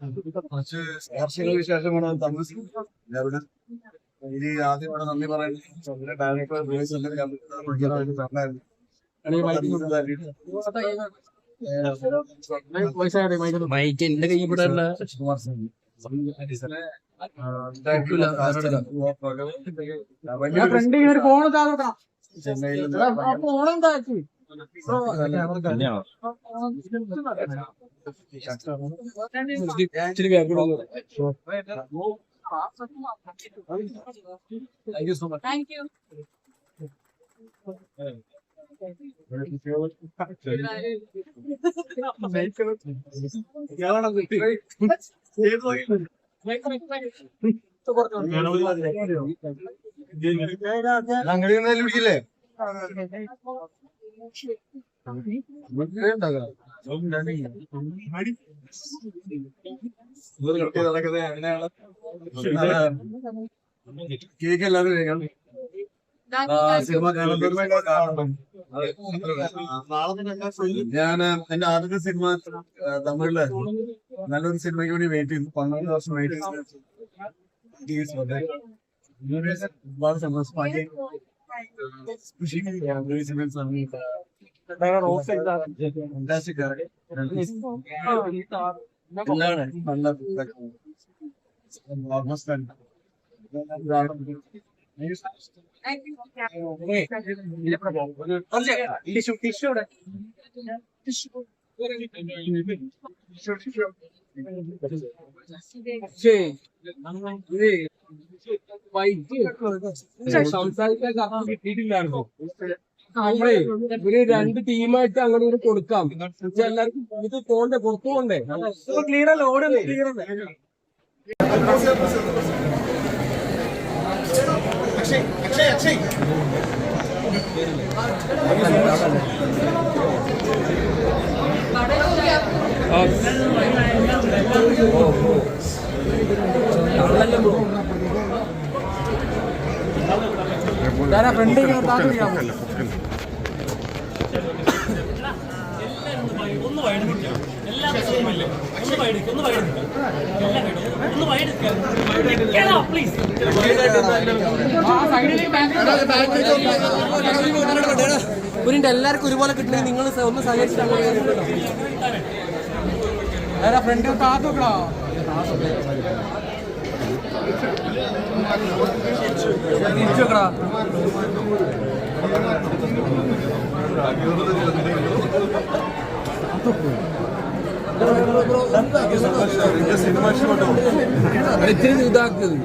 കുറച്ച് ശേഷമാണ് ഇനി ആദ്യം ഇവിടെ നന്ദി പറയുന്നത് ഡയറക്ടർ കൈ ഇവിടെ ഫ്രണ്ട് ഒരു ഫോൺ താഴോട്ടാ ചെന്നൈയിൽ താങ്ക് യു സോ മച്ച്. അങ്ങനെ കേക്ക് എല്ലാവരും. സിനിമ ഞാൻ എന്റെ ആദ്യത്തെ സിനിമ തമിഴിലായിരുന്നു നല്ലൊരു സിനിമയ്ക്ക് വേണ്ടി വെയിറ്റ് ചെയ്തു പന്ത്രണ്ട് വർഷം വെയിറ്റ് ചെയ്തു ഒരുപാട് സന്തോഷം almost tissue tissue tissue tissue tissue സംസാരിക്കാൻ കത്ത് കിട്ടിയിട്ടില്ലായിരുന്നു. നമ്മളെ ഇവർ രണ്ട് ടീമായിട്ട് അങ്ങനെ ഇങ്ങോട്ട് കൊടുക്കാം. എല്ലാവർക്കും ഇത് പോണ്ടേ പുറത്തു പോണ്ടേ? ക്ലിയർ അല്ല? ഓടല്ലേ ക്ലിയർ അല്ലേ? ഫ്രണ്ട് ഒന്ന് വൈഡ് നിൽക്കാം എല്ലാവരും ഒന്ന് വൈഡ് ഒന്ന് വൈഡ് നിൽക്കാം ഒന്ന് വൈഡ് നിൽക്കാം പ്ലീസ് ഒരു എല്ലാവർക്കും ഒരുപോലെ കിട്ടണമെങ്കിൽ നിങ്ങൾ ഒന്ന് സഹകരിച്ചിട്ട് ഫ്രണ്ട് താത്തോക്കടാ. സിനിമ ഇഷ്ടപ്പെട്ടോ ഇത്തിരി ഇതാക്കുന്നത്